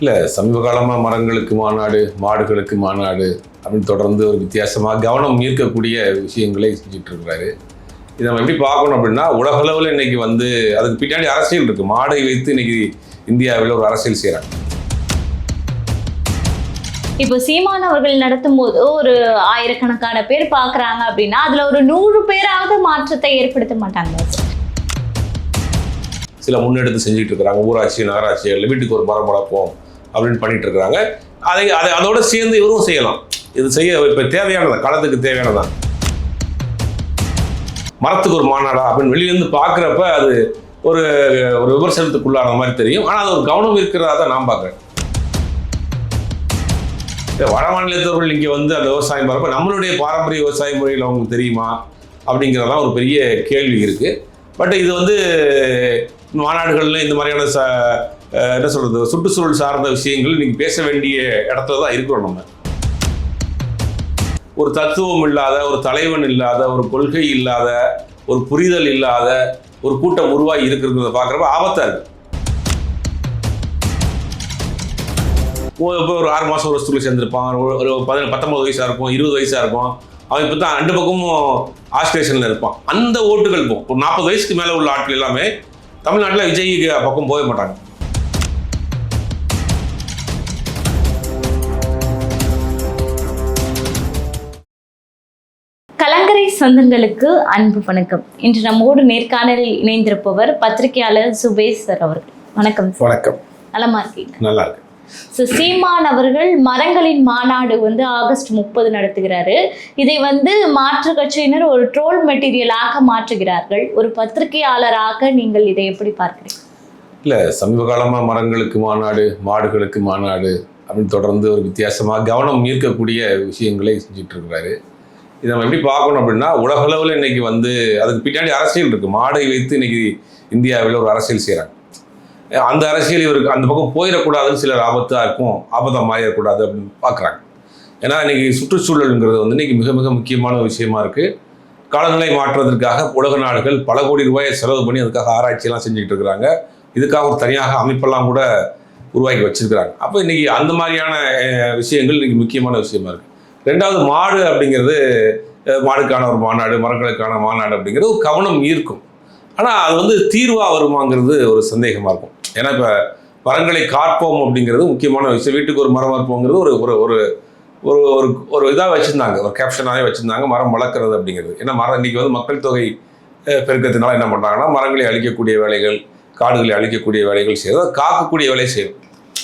இல்லை சமீப காலமாக மரங்களுக்கு மாநாடு மாடுகளுக்கு மாநாடு அப்படின்னு தொடர்ந்து ஒரு வித்தியாசமாக கவனம் ஈர்க்கக்கூடிய விஷயங்களை செஞ்சுட்டு இருக்கிறாரு. இதை நம்ம எப்படி பார்க்கணும் அப்படின்னா உலகளவில் இன்னைக்கு வந்து அதுக்கு பின்னாடி அரசியல் இருக்கு. மாடை வைத்து இன்னைக்கு இந்தியாவில் ஒரு அரசியல் செய்கிறாங்க இப்போ சீமான் அவர்கள் நடத்தும் போது ஒரு ஆயிரக்கணக்கான பேர் பார்க்கறாங்க அப்படின்னா அதுல ஒரு நூறு பேராவது மாற்றத்தை ஏற்படுத்த மாட்டாங்க சில முன்னெடுத்து செஞ்சுட்டு இருக்கிறாங்க. ஊராட்சி நகராட்சிகள் வீட்டுக்கு ஒரு மரம் வளர்ப்போம் அப்படின்னு பண்ணிட்டு இருக்கிறாங்க அதை அதை அதோட சேர்ந்து இவரும் செய்யலாம். இது செய்ய இப்போ தேவையானதான் காலத்துக்கு தேவையானதான் மரத்துக்கு ஒரு மாநாடா? அப்படின்னு வெளியிலேருந்து பார்க்குறப்ப அது ஒரு ஒரு விமர்சனத்துக்குள்ளான மாதிரி தெரியும். ஆனால் அது ஒரு கவனம் இருக்கிறதா தான் நான் பார்க்குறேன். வட மாநிலத்தவர்கள் இங்கே வந்து அந்த விவசாயம் பார்ப்ப நம்மளுடைய பாரம்பரிய விவசாய முறையில் அவங்களுக்கு தெரியுமா? அப்படிங்கிறதான் ஒரு பெரிய கேள்வி இருக்குது பட் இது வந்து மாநாடுகளில் இந்த மாதிரியான ச என்ன சொல்கிறது சுற்றுச்சூழல் சார்ந்த விஷயங்கள் நீங்கள் பேச வேண்டிய இடத்துல தான் இருக்கிறோம் நம்ம. ஒரு தத்துவம் இல்லாத ஒரு தலைவன் இல்லாத ஒரு கொள்கை இல்லாத ஒரு புரிதல் இல்லாத ஒரு கூட்டம் உருவாகி இருக்கிறத பார்க்குறப்ப ஆபத்தாக இருக்கு. இப்போ ஒரு ஆறு மாதம் ஒரு ஸ்கூலில் சேர்ந்துருப்பான் ஒரு ஒரு பதினேழு பத்தொம்பது வயசாக இருக்கும் இருபது வயசாக இருக்கும். அவன் இப்போ தான் ரெண்டு பக்கமும் ஆஸ்ட்ரேஷனில் இருப்பான். அந்த ஓட்டுகள் போகும் ஒரு நாற்பது வயசுக்கு மேலே உள்ள ஆட்கள் எல்லாமே தமிழ்நாட்டில் விஜய் பக்கம் போக மாட்டாங்க. சொந்தங்களுக்கு அன்பு வணக்கம். இன்று நம்மோடு நேர்காணலில் இணைந்திருப்பவர் பத்திரிகையாளர் சுபேஷ் சார் அவர்கள். வணக்கம் வணக்கம். நலமா இருக்கீங்க? நல்லா இருக்கு ஸோ சீமான் அவர்கள் மரங்களின் மாநாடு வந்து ஆகஸ்ட் முப்பது நடத்துகிறாரு. இதை வந்து மாற்று கட்சியினர் ஒரு ட்ரோல் மெட்டீரியலாக மாற்றுகிறார்கள். ஒரு பத்திரிகையாளராக நீங்கள் இதை எப்படி பார்க்கிறீங்க? இல்லை சமீப காலமாக மரங்களுக்கு மாநாடு மாடுகளுக்கு மாநாடு அப்படின்னு தொடர்ந்து ஒரு வித்தியாசமாக கவனம் ஈர்க்கக்கூடிய விஷயங்களை செஞ்சுட்டு இருக்கிறாரு. இதை நம்ம எப்படி பார்க்கணும் அப்படின்னா உலகளவில் இன்னைக்கு வந்து அதுக்கு பின்னாடி அரசியல் இருக்குது மாடை வைத்து இன்னைக்கு இந்தியாவில் ஒரு அரசியல் செய்கிறாங்க அந்த அரசியல் இவருக்கு அந்த பக்கம் போயிடக்கூடாதுன்னு சிலர் ஆபத்தாக இருக்கும் ஆபத்தம் மாறிடக்கூடாது அப்படின்னு பார்க்குறாங்க. ஏன்னா இன்னைக்கு சுற்றுச்சூழலுங்கிறது வந்து இன்னைக்கு மிக மிக முக்கியமான விஷயமா இருக்குது காலநிலை மாற்றுவதற்காக உலக நாடுகள் பல கோடி ரூபாயை செலவு பண்ணி அதுக்காக ஆராய்ச்சியெல்லாம் செஞ்சுக்கிட்டு இருக்கிறாங்க. இதுக்காக ஒரு தனியாக அமைப்பெல்லாம் கூட உருவாக்கி வச்சிருக்கிறாங்க. அப்போ இன்னைக்கு அந்த மாதிரியான விஷயங்கள் இன்னைக்கு முக்கியமான விஷயமா இருக்கு. ரெண்டாவது மாடு அப்படிங்கிறது மாடுக்கான ஒரு மாநாடு மரங்களுக்கான மாநாடு அப்படிங்கிறது ஒரு கவனம் ஈர்க்கும். ஆனால் அது வந்து தீர்வாக வருமாங்கிறது ஒரு சந்தேகமாக இருக்கும். ஏன்னா இப்போ மரங்களை காப்போம் அப்படிங்கிறது முக்கியமான விஷயம். வீட்டுக்கு ஒரு மரம் வளர்ப்போங்கிறது ஒரு ஒரு ஒரு ஒரு ஒரு ஒரு இதாக வச்சுருந்தாங்க. ஒரு கேப்ஷனாகவே வச்சுருந்தாங்க மரம் வளர்க்குறது அப்படிங்கிறது. ஏன்னா மரம் இன்னைக்கு வந்து மக்கள் தொகை பெருக்கத்தினால என்ன பண்ணுறாங்கன்னா மரங்களை அழிக்கக்கூடிய வேலைகள் காடுகளை அழிக்கக்கூடிய வேலைகள் செய்யறது காக்கக்கூடிய வேலையை செய்யும்.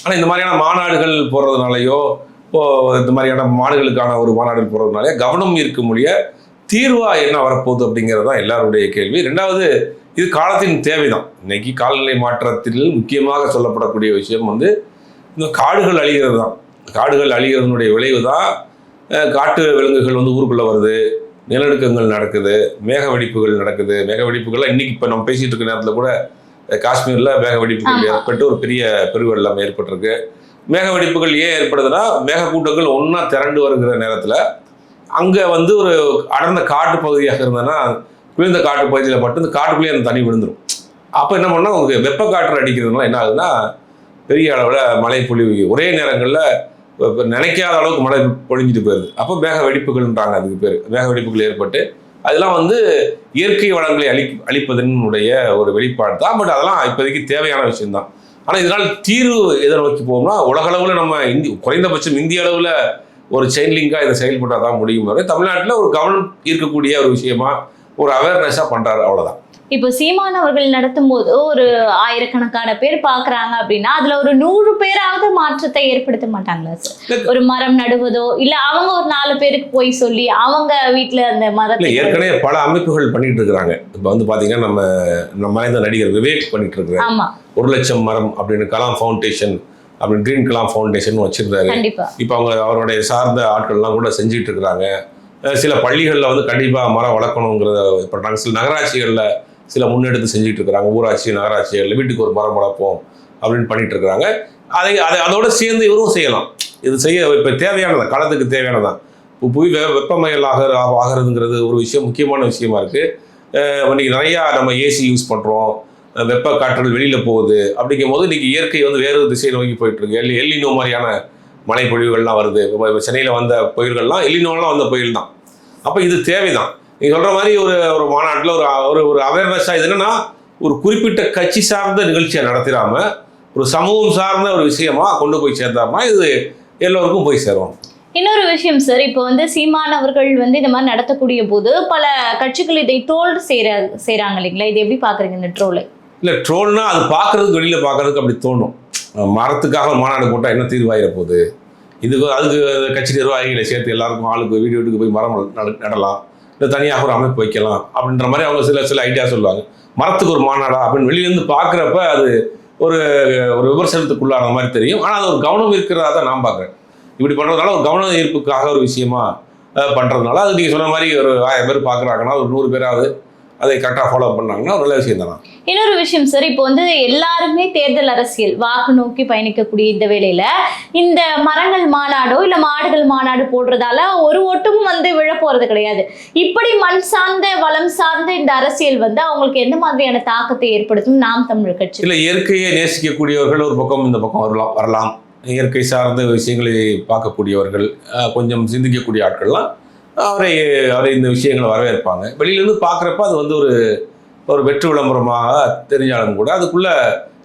ஆனால் இந்த மாதிரியான மாநாடுகள் போடுறதுனாலையோ இந்த மாதிரியான மாடுகளுக்கான ஒரு மாநாடுகள் போடுறதுனாலே கவனம் இருக்க முடிய தீர்வா என்ன வரப்போகுது அப்படிங்கிறது தான் எல்லாருடைய கேள்வி. ரெண்டாவது இது காலத்தின் தேவைதான். இன்னைக்கு காலநிலை மாற்றத்தில் முக்கியமாக சொல்லப்படக்கூடிய விஷயம் வந்து இந்த காடுகள் அழிகிறது தான். காடுகள் அழிகிறதுனுடைய விளைவு தான் காட்டு விலங்குகள் வந்து ஊருக்குள்ளே வருது நிலநடுக்கங்கள் நடக்குது மேக வெடிப்புகள் நடக்குது. மேக வெடிப்புகள்லாம் இன்னைக்கு இப்போ நம்ம பேசிட்டு இருக்க நேரத்தில் கூட காஷ்மீர்ல மேக வெடிப்புகள். ஏற்பட்டு ஒரு பெரிய பெருவெள்ளம் ஏற்பட்டிருக்கு. மேக வெடிப்புகள் ஏன் ஏற்படுதுன்னா மேகக்கூட்டங்கள் ஒன்றா திரண்டு வருகிற நேரத்தில் அங்கே வந்து ஒரு அடர்ந்த காட்டு பகுதியாக இருந்ததுன்னா குளிர்ந்த காட்டு பகுதியில் மட்டும் இந்த காட்டுக்குள்ளேயே அந்த தண்ணி விழுந்துடும் அப்போ என்ன பண்ணால் உங்களுக்கு வெப்ப காற்று அடிக்கிறதுனால என்ன ஆகுதுன்னா பெரிய அளவில் மழை பொழிவு. ஒரே நேரங்களில் நினைக்காத அளவுக்கு மழை பொழிஞ்சிட்டு போயிருது. அப்போ மேக வெடிப்புகள்ன்றாங்க அதுக்கு பேர். மேக வெடிப்புகள் ஏற்பட்டு அதெல்லாம் வந்து இயற்கை வளங்களை அழி அழிப்பதனுடைய ஒரு வெளிப்பாடு தான். பட் அதெல்லாம் இப்போதைக்கு தேவையான விஷயம்தான். ஆனால் இதனால் தீர்வு எதை நோக்கி போகும்னா உலகளவில் நம்ம இந்தி குறைந்தபட்சம் இந்திய அளவில் ஒரு செயின் லிங்காக இதை செயல்பட்டால் தான் முடியும். தமிழ்நாட்டில் ஒரு கவனம் ஈர்க்கக்கூடிய ஒரு விஷயமா ஒரு அவேர்னஸாக பண்ணுறாரு அவ்வளோதான் இப்போ சீமான் அவர்கள் நடத்தும் போது ஒரு ஆயிரக்கணக்கான பேர் பார்க்கறாங்க அப்படின்னா அதுல ஒரு நூறு பேராவது மாற்றத்தை ஏற்படுத்த மாட்டாங்களா சார் ஒரு மரம் நடுவதோ இல்ல அவங்க ஒரு நாலு பேருக்கு போய் சொல்லி அவங்க வீட்ல அந்த மரத்தை ஏற்கனவே பல அமைப்புகள் பண்ணிட்டு இருக்கிறாங்க. இப்போ வந்து பார்த்தீங்கன்னா நம்ம நம்ம மறைந்த நடிகர் விவேக் பண்ணிட்டு இருக்கிறாரு. ஆமா. ஒரு லட்சம் மரம் அப்படின்னு கலாம் ஃபவுண்டேஷன் அப்படின்னு கிரீன் கலாம் ஃபவுண்டேஷன் வச்சிருந்தாரு. இப்போ அவங்க அவருடைய சார்ந்த ஆட்கள்லாம் கூட செஞ்சுட்டு இருக்கிறாங்க. சில பள்ளிகளில் வந்து கண்டிப்பாக மரம் வளர்க்கணுங்கிறத பண்ணுறாங்க சில நகராட்சிகளில் சில முன்னெடுத்து செஞ்சுட்டு இருக்கிறாங்க. ஊராட்சி நகராட்சிகளில் வீட்டுக்கு ஒரு மரம் வளர்ப்போம் அப்படின்னு பண்ணிட்டு இருக்கிறாங்க. அதை அதை அதோட சேர்ந்து இவரும் செய்யலாம். இது செய்ய இப்போ தேவையானதான் காலத்துக்கு தேவையானதான் இப்போ புவி வெ வெப்பமயல் ஆகிற ஆகிறதுங்கிறது ஒரு விஷயம் முக்கியமான விஷயமா இருக்குது இன்னைக்கு நிறையா நம்ம ஏசி யூஸ் பண்ணுறோம் வெப்ப காற்றல் வெளியில் போகுது. அப்படிங்கும் போது இன்னைக்கு இயற்கை வந்து வேறு திசையை நோக்கி போயிட்டுருக்கு. எல் எல்லினோ மாதிரியான மழை பொழிவுகள்லாம் வருது. இப்போ சென்னையில் வந்த புயல்கள்லாம் எல்லினோலாம் வந்த புயல் தான் அப்போ இது தேவைதான். நீங்கள் சொல்கிற மாதிரி ஒரு ஒரு மாநாட்டில் ஒரு ஒரு ஒரு அவேர்னஸாக இது என்னென்னா ஒரு குறிப்பிட்ட கட்சி சார்ந்த நிகழ்ச்சியை நடத்திடாமல் ஒரு சமூகம் சார்ந்த ஒரு விஷயமா கொண்டு போய் சேர்ந்தாமா இது எல்லோருக்கும் போய் சேரும். இன்னொரு விஷயம் சார் இப்போ வந்து சீமானவர்கள் வந்து இந்த மாதிரி நடத்தக்கூடிய போது பல கட்சிகள் இதை தோல் செய்கிறாங்க செய்கிறாங்க இல்லைங்களா? இது எப்படி பார்க்குறீங்க இந்த ட்ரோலை இல்லை ட்ரோல்னா அது பார்க்குறதுக்கு வெளியில் பார்க்கறதுக்கு அப்படி தோணும். மரத்துக்காக மாநாடு போட்டால் என்ன தீர்வாயிட போகுது? இதுக்கு அதுக்கு கட்சி நிர்வாகிகளை சேர்த்து எல்லாருக்கும் ஆளுக்கு வீடு வீட்டுக்கு போய் மரம் நட- நடலாம். இல்லை தனியாக ஒரு அமைப்பு வைக்கலாம். அப்படின்ற மாதிரி அவங்க சில சில ஐடியா சொல்லுவாங்க. மரத்துக்கு ஒரு மாநாடா அப்படின்னு வெளியிலேருந்து பார்க்குறப்ப அது ஒரு ஒரு விமர்சனத்துக்குள்ளான மாதிரி தெரியும். ஆனால் அது ஒரு கவனம் இருக்கிறதா தான் நான் பார்க்குறேன். இப்படி பண்ணுறதுனால ஒரு கவன ஈர்ப்புக்காக ஒரு விஷயமா பண்ணுறதுனால அது நீங்கள் சொன்ன மாதிரி ஒரு ஆயிரம் பேர் பார்க்குறாங்கன்னா ஒரு நூறு பேராவது அதை கரெக்டாக ஃபாலோ பண்ணாங்கன்னா நல்ல விஷயம் தானே? இன்னொரு விஷயம் சார் இப்போ வந்து எல்லாருமே தேர்தல் அரசியல் வாக்கு நோக்கி பயணிக்கக்கூடிய இந்த வேளையில இந்த மரங்கள் மாநாடோ இல்ல மாடுகள் மாநாடு போடுறதால ஒரு ஓட்டும் வந்து விழ போறது கிடையாது. இப்படி மண் சார்ந்த வளம் சார்ந்த இந்த அரசியல் வந்து அவங்களுக்கு எந்த மாதிரியான தாக்கத்தை ஏற்படுத்தும் நாம் தமிழர் கட்சி இல்லை இயற்கையை நேசிக்கக்கூடியவர்கள் ஒரு பக்கம் இந்த பக்கம் வரலாம் வரலாம். இயற்கை சார்ந்த விஷயங்களை பார்க்கக்கூடியவர்கள் கொஞ்சம் சிந்திக்கக்கூடிய ஆட்கள்லாம் அவரை அவரை இந்த விஷயங்களை வரவேற்பாங்க. வெளியிலேருந்து பார்க்குறப்ப அது வந்து ஒரு ஒரு வெற்று விளம்பரமாக தெரிஞ்சாலும் கூட அதுக்குள்ள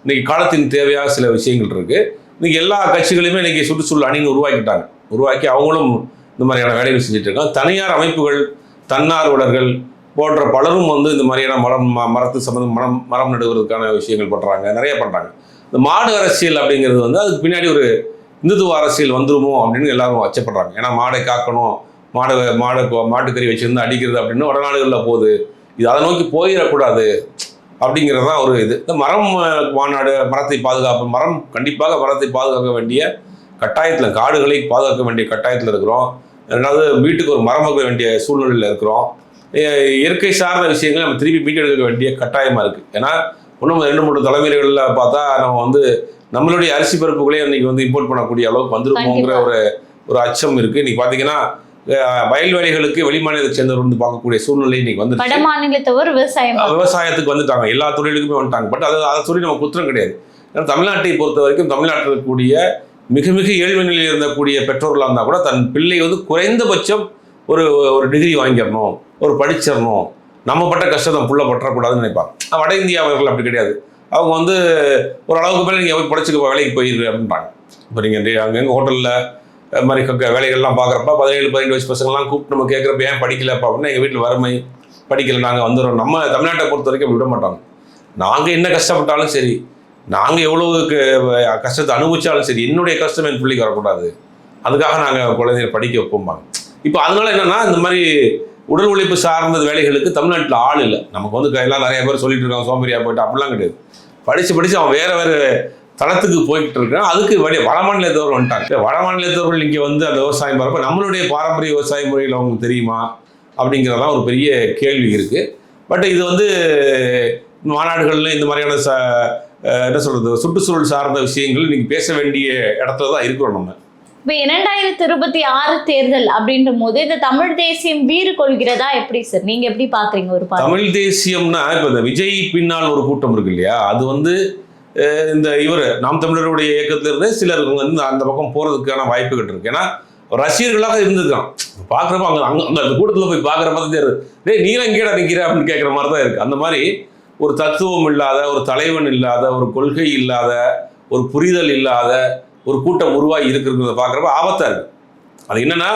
இன்னைக்கு காலத்தின் தேவையாக சில விஷயங்கள் இருக்கு. இன்னைக்கு எல்லா கட்சிகளுமே இன்னைக்கு சுற்றுச்சூழல் அணின்னு உருவாக்கிட்டாங்க. உருவாக்கி அவங்களும் இந்த மாதிரியான வேலைகள் செஞ்சுட்டு இருக்காங்க. தனியார் அமைப்புகள் தன்னார்வலர்கள் போன்ற பலரும் வந்து இந்த மாதிரியான மரம் மரத்து சம்மந்தம் மரம் மரம் நடுவதற்கான விஷயங்கள் பண்ணுறாங்க நிறைய பண்ணுறாங்க இந்த மாடு அரசியல் அப்படிங்கிறது வந்து அதுக்கு பின்னாடி ஒரு இந்துத்துவ அரசியல் வந்துருமோ அப்படின்னு எல்லாரும் அச்சப்படுறாங்க. ஏன்னா மாடை காக்கணும் மாடு மாடு மாட்டுக்கறி வச்சிருந்து அடிக்கிறது அப்படின்னு வடநாடுகளில் போகுது. இது அதை நோக்கி போயிடக்கூடாது அப்படிங்கிறது தான் ஒரு இது. இந்த மரம் மாநாடு மரத்தை பாதுகாப்பு மரம் கண்டிப்பாக மரத்தை பாதுகாக்க வேண்டிய கட்டாயத்தில் காடுகளை பாதுகாக்க வேண்டிய கட்டாயத்தில் இருக்கிறோம். ரெண்டாவது வீட்டுக்கு ஒரு மரம் வைக்க வேண்டிய சூழ்நிலையில் இருக்கிறோம். இய- இயற்கை சார்ந்த விஷயங்களை நம்ம திருப்பி மீட்டெடுக்க வேண்டிய கட்டாயமாக இருக்குது ஏன்னா இன்னும் ரெண்டு மூணு தலைமுறைகளில் பார்த்தா நம்ம வந்து நம்மளுடைய அரிசி பருப்புகளே இன்னைக்கு வந்து இம்போர்ட் பண்ணக்கூடிய அளவுக்கு கண்டிப்பா. ஒரு ஒரு அச்சம் இருக்குது இன்னைக்கு பார்த்தீங்கன்னா வயல்வெளிகளுக்கு வெளிமாநிலத்தை சேர்ந்தவர் வந்து பார்க்கக்கூடிய சூழ்நிலை இன்னைக்கு மாநிலத்தவர் விவசாயம் விவசாயத்துக்கு வந்துட்டாங்க. எல்லா தொழிலுக்குமே வந்துட்டாங்க. பட் அது அதை சொல்லி நம்ம குற்றம் கிடையாது. ஏன்னா தமிழ்நாட்டை பொறுத்த வரைக்கும் தமிழ்நாட்டில் இருக்கக்கூடிய மிக மிக ஏழ்மை நிலையில் இருந்தக்கூடிய பெற்றோர்களாக இருந்தால் கூட தன் பிள்ளை வந்து குறைந்தபட்சம் ஒரு ஒரு டிகிரி வாங்கிடணும் ஒரு படிச்சிடணும். நம்ம பட்ட கஷ்டத்தை புள்ள பற்றக்கூடாதுன்னு நினைப்பாங்க. வட இந்தியாவர்கள் அப்படி கிடையாது. அவங்க வந்து ஒரு அளவுக்கு மேலே நீங்கள் போய் படிச்சுக்க வேலைக்கு போயிரு அப்படின்றாங்க. இப்போ நீங்கள் அங்கங்கே ஹோட்டலில் அது மாதிரி க- வேலைகள்லாம் பார்க்குறப்ப பதினேழு பதினெட்டு வயசு பசங்கள்லாம் கூப்பிட்டு நம்ம கேட்குறப்ப ஏன் படிக்கலப்பா? அப்படின்னா எங்கள் வீட்டில் வறுமை படிக்கல நாங்கள் வந்துடுறோம் நம்ம தமிழ்நாட்டை பொறுத்த வரைக்கும் விட மாட்டாங்க. நாங்கள் என்ன கஷ்டப்பட்டாலும் சரி நாங்கள் எவ்வளோ கஷ்டத்தை அனுபவிச்சாலும் சரி என்னுடைய கஷ்டம் என் பிள்ளைக்கு வரக்கூடாது. அதுக்காக நாங்கள் குழந்தைய படிக்க வைப்போம்பாங்க. இப்போ அதனால என்னென்னா இந்த மாதிரி உடல் உழைப்பு சார்ந்த வேலைகளுக்கு தமிழ்நாட்டில் ஆள் இல்லை. நமக்கு வந்து எல்லாம் நிறைய பேர் சொல்லிட்டு இருக்காங்க சோம்பேறியா போயிட்டு அப்படிலாம் கிடையாது. படித்து படித்து அவன் வேறு வேறு தளத்துக்கு போய்கிட்டு இருக்கான் அதுக்கு வழி வட மாநிலத்தவர் வந்துட்டாங்க. வட மாநிலத்தவர்கள் இங்கே வந்து அந்த விவசாயம் பார்ப்ப நம்மளுடைய பாரம்பரிய விவசாய முறையில் அவங்களுக்கு தெரியுமா அப்படிங்கிறதெல்லாம் ஒரு பெரிய கேள்வி இருக்குது பட் இது வந்து மாநாடுகள்ல இந்த மாதிரியான ச என்ன சொல்றது சுற்றுச்சூழல் சார்ந்த விஷயங்கள் இன்னைக்கு பேச வேண்டிய இடத்துல தான் இருக்கிறோம் நம்ம. இப்ப இரண்டாயிரத்தி இருபத்தி ஆறு தேர்தல் அப்படின்ற போது இந்த தமிழ் தேசியம் வீறு கொள்கிறதா எப்படி சார்? நீங்க எப்படி பாக்குறீங்க ஒரு தமிழ் தேசியம்னா இப்போ இந்த விஜய் பின்னால் ஒரு கூட்டம் இருக்கு இல்லையா? அது வந்து இந்த இவர் நாம் தமிழருடைய இயக்கத்துல இருந்து சிலர் வந்து அந்த பக்கம் போகிறதுக்கான வாய்ப்புகள் இருக்கு. ஏன்னா ரசிகர்களாக இருந்திருக்கான் பார்க்குறப்ப அங்கே அங்கே அங்கே அந்த கூட்டத்தில் போய் பார்க்குறப்ப தான் தெரியுது. டே நீலாம் எங்கேடா நிற்கிற அப்படின்னு கேட்குற மாதிரி தான் இருக்குது அந்த மாதிரி ஒரு தத்துவம் இல்லாத ஒரு தலைவன் இல்லாத ஒரு கொள்கை இல்லாத ஒரு புரிதல் இல்லாத ஒரு கூட்டம் உருவாகி இருக்கிறத பார்க்குறப்ப ஆபத்தாக இருக்குது அது என்னென்னா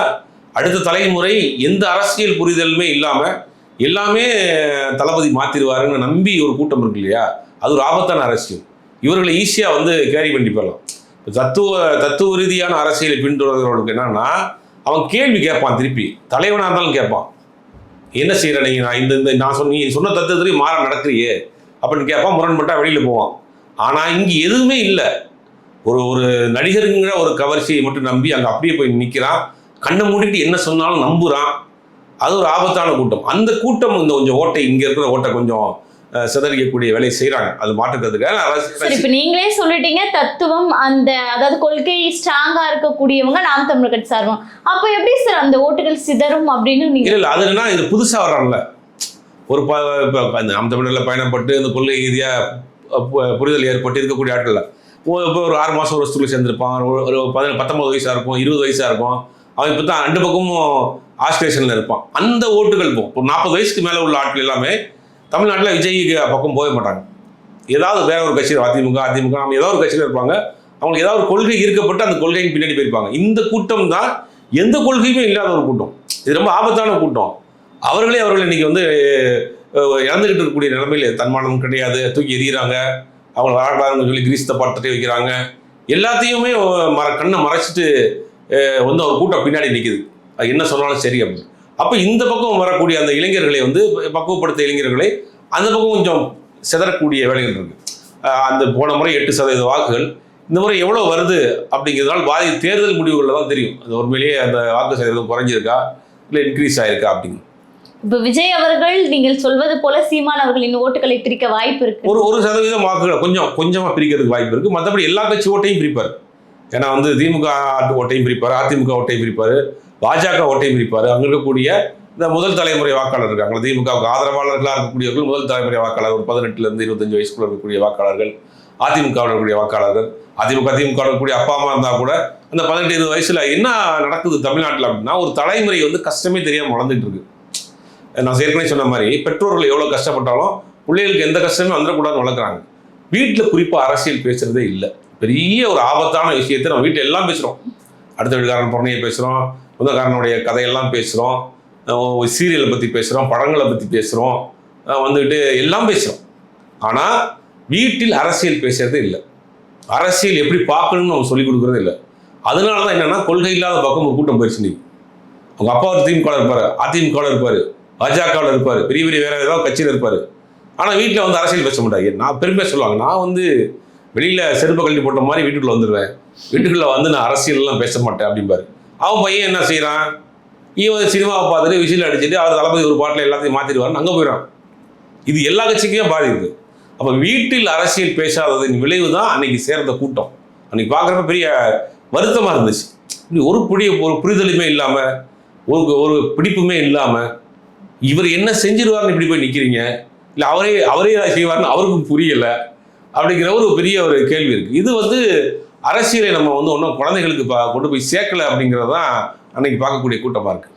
அடுத்த தலைமுறை எந்த அரசியல் புரிதலுமே இல்லாமல் எல்லாமே தளபதி மாற்றிடுவாருன்னு நம்பி ஒரு கூட்டம் இருக்கு இல்லையா? அது ஒரு ஆபத்தான அரசியல். இவர்களை ஈஸியாக வந்து கேரி பண்ணி போயிடலாம். தத்துவ தத்துவ ரீதியான அரசியலை பின்தொடர்கிறவர்களுக்கு என்னன்னா அவன் கேள்வி கேட்பான் திருப்பி. தலைவனாக இருந்தாலும் கேட்பான். என்ன செய்கிற நீங்க நான் இந்த இந்த நான் சொன்ன நீ சொன்ன தத்துவத்திலேயே மாற நடக்கிறியே. அப்படின்னு கேட்பான் முரண்பட்டா வெளியில் போவான். ஆனால் இங்கே எதுவுமே இல்லை. ஒரு ஒரு நடிகருங்கிற ஒரு கவர்ச்சியை மட்டும் நம்பி அங்கே அப்படியே போய் நிற்கிறான் கண்ணை மூடிட்டு என்ன சொன்னாலும் நம்புகிறான் அது ஒரு ஆபத்தான கூட்டம். அந்த கூட்டம் இந்த கொஞ்சம் ஓட்டை இங்கே இருக்கிற ஓட்டை கொஞ்சம் சிதறிக்கக்கூடிய வேலையை செய்கிறாங்க அது மாற்றுக்கிறதுக்காக இப்ப நீங்களே சொல்லிட்டீங்க தத்துவம் அந்த அதாவது கொள்கை ஸ்ட்ராங்கா இருக்கக்கூடியவங்க நாம் தமிழர் கட்சி சார்பம். அப்ப எப்படி சார் அந்த ஓட்டுகள் சிதறும் அப்படின்னு நீங்க இல்லை அது என்னன்னா இது புதுசாக வர்றான்ல ஒரு இப்போ நாம் தமிழரில் பயணப்பட்டு இந்த கொள்கை ரீதியாக புரிதல் ஏற்பட்டு இருக்கக்கூடிய ஆட்கள் இப்போ ஒரு ஆறு மாதம் ஒரு வருஷத்துக்குள்ள சேர்ந்துருப்பான். ஒரு ஒரு பதின பத்தொம்பது வயசாக இருக்கும் இருபது வயசாக இருக்கும். அவன் இப்போ தான் ரெண்டு பக்கமும் ஆஸ்ட்ரேஷனில் இருப்பான். அந்த ஓட்டுகள் போகும் ஒரு நாற்பது வயசுக்கு மேலே உள்ள ஆட்கள் எல்லாமே தமிழ்நாட்டில் விஜய்க்கு பக்கம் போக மாட்டாங்க. ஏதாவது வேற ஒரு கட்சியில் அதிமுக அதிமுக நம்ம ஏதாவது ஒரு கட்சியில் இருப்பாங்க. அவங்களுக்கு ஏதாவது ஒரு கொள்கை ஈர்க்கப்பட்டு அந்த கொள்கைக்கு பின்னாடி போயிருப்பாங்க. இந்த கூட்டம் தான் எந்த கொள்கையுமே இல்லாத ஒரு கூட்டம். இது ரொம்ப ஆபத்தான கூட்டம். அவர்களே அவர்கள் இன்னைக்கு வந்து இழந்துகிட்டு இருக்கக்கூடிய நிலைமையில் தன்மானம் கிடையாது தூக்கி எறிகிறாங்க. அவங்க வரக்கூடாதுன்னு சொல்லி கிரீஸ் பாட்டத்தை வைக்கிறாங்க. எல்லாத்தையுமே மற கண்ணை மறைச்சிட்டு வந்து ஒரு கூட்டம் பின்னாடி நிற்கிது அது என்ன சொன்னாலும் சரி அப்படின்னு. அப்போ இந்த பக்கம் வரக்கூடிய அந்த இளைஞர்களை வந்து பக்குவப்படுத்த இளைஞர்களை அந்த பக்கம் கொஞ்சம் சிதறக்கூடிய வேலைகள் இருக்கு. அஹ், அந்த போன முறை எட்டு சதவீத வாக்குகள் இந்த முறை எவ்வளோ வருது அப்படிங்கிறதுனால பாதி தேர்தல் முடிவுகளில் தான் தெரியும். அது உண்மையிலேயே அந்த வாக்கு சதவீதம் குறைஞ்சிருக்கா இல்லை இன்க்ரீஸ் ஆயிருக்கா அப்படின்னு. இப்ப விஜய் அவர்கள் நீங்கள் சொல்வது போல சீமான் அவர்களின் ஓட்டுகளை பிரிக்க வாய்ப்பு இருக்கு. ஒரு ஒரு சதவீதம் வாக்குகளை கொஞ்சம் கொஞ்சமாக பிரிக்கிறதுக்கு வாய்ப்பு இருக்குது மற்றபடி எல்லா கட்சி ஓட்டையும் பிரிப்பார். ஏன்னா வந்து திமுக ஓட்டையும் பிரிப்பார் அதிமுக ஓட்டையும் பிரிப்பார். பாஜக ஓட்டையும் பிரிப்பார் அங்கே இருக்கக்கூடிய இந்த முதல் தலைமுறை வாக்காளர் இருக்காங்க திமுகவுக்கு ஆதரவாளர்களாக இருக்கக்கூடியவர்கள் முதல் தலைமுறை வாக்காளர் ஒரு பதினெட்டுலேருந்து இருபத்தஞ்சு வயசுக்குள்ள இருக்கக்கூடிய வாக்காளர்கள் அதிமுகவில் இருக்கக்கூடிய வாக்காளர்கள் அதிமுக திமுக இருக்கக்கூடிய அப்பா அம்மா இருந்தால் கூட அந்த பதினெட்டு இருபது வயசில் என்ன நடக்குது தமிழ்நாட்டில் அப்படின்னா ஒரு தலைமுறை வந்து கஷ்டமே தெரியாமல் வளர்ந்துட்டு இருக்கு. நான் ஏற்கனவே சொன்ன மாதிரி பெற்றோர்கள் எவ்வளோ கஷ்டப்பட்டாலும் பிள்ளைகளுக்கு எந்த கஷ்டமே வந்துடக்கூடாதுன்னு வளர்க்குறாங்க. வீட்டில் குறிப்பாக அரசியல் பேசுகிறதே இல்லை. பெரிய ஒரு ஆபத்தான விஷயத்தை நம்ம வீட்டில் எல்லாம் பேசுகிறோம் அடுத்த வீட்டுக்காரன் பிறனையை பேசுகிறோம் சொந்தக்காரனுடைய கதையெல்லாம் பேசுகிறோம் சீரியலை பற்றி பேசுகிறோம் படங்களை பற்றி பேசுகிறோம் வந்துட்டு எல்லாம் பேசுகிறோம் ஆனால் வீட்டில் அரசியல் பேசுகிறதே இல்லை. அரசியல் எப்படி பார்க்கணும்னு அவங்க சொல்லிக் கொடுக்குறதே இல்லை. அதனால தான் என்னென்னா கொள்கை இல்லாத பக்கம் ஒரு கூட்டம் போயிடுச்சு நீ அவங்க அப்பா ஒரு திமுகவில் இருப்பார் அதிமுகவில் இருப்பார் பாஜகவில் இருப்பார் பெரிய பெரிய வேற ஏதாவது கட்சியில் இருப்பார். ஆனால் வீட்டில் வந்து அரசியல் பேச மாட்டாங்க. நான் பெருமையாக சொல்லுவாங்க நான் வந்து வெளியில் செருப்பை கல்வி போட்ட மாதிரி வீட்டுக்குள்ளே வந்துடுவேன் வீட்டுக்குள்ளே வந்து நான் அரசியல்லாம் பேச மாட்டேன் அப்படிம்பாரு. அவன் பையன் என்ன செய்கிறான் இவன் சினிமாவை பார்த்துட்டு விசில் அடிச்சுட்டு அவர் தளபதி ஒரு பாட்டில் எல்லாத்தையும் மாற்றிடுவாருன்னு அங்கே போயிடறான் இது எல்லா கட்சிக்குமே பாதிக்குது. அப்போ வீட்டில் அரசியல் பேசாததின் விளைவு தான் அன்னைக்கு சேர்ந்த கூட்டம். அன்னைக்கு பார்க்குறப்ப பெரிய வருத்தமாக இருந்துச்சு. இப்படி ஒரு புரிய ஒரு புரிதலுமே இல்லாமல் ஒரு ஒரு பிடிப்புமே இல்லாமல் இவர் என்ன செஞ்சிருவார்னு இப்படி போய் நிற்கிறீங்க இல்லை அவரே அவரே செய்வார்னு அவருக்கும் புரியலை. அப்படிங்கிற ஒரு பெரிய ஒரு கேள்வி இருக்குது இது வந்து அரசியலை நம்ம வந்து ஒன்றும் குழந்தைகளுக்கு பா- கொண்டு போய் சேர்க்கலை அப்படிங்கிறது தான் அன்னைக்கு பார்க்கக்கூடிய கூட்டமாக இருக்குது